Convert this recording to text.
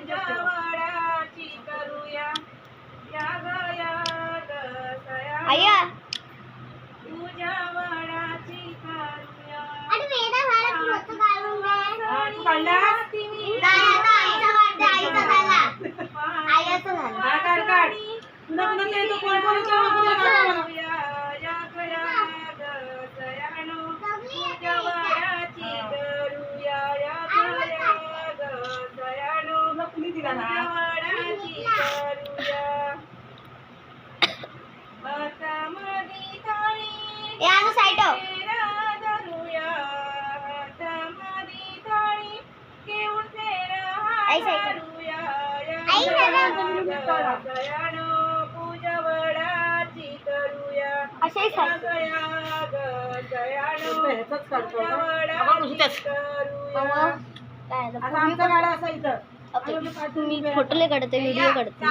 वडाची करूया. या तुझ्या वडाची करूया. आणि वेदा भारत मोठं काढून तू काढलास? आईचं झालं. हा, काढ काढ. पुन्हा पुन्हा ते कोण कोण येतो? वडाची करूया हातामध्ये थाळी या साईड धरूया थाळी घेऊन पूजा वडाची करूया असे काढतो. करूया आता आमचा गाडा असा इथं मी फोटोले काढते व्हिडिओ काढते.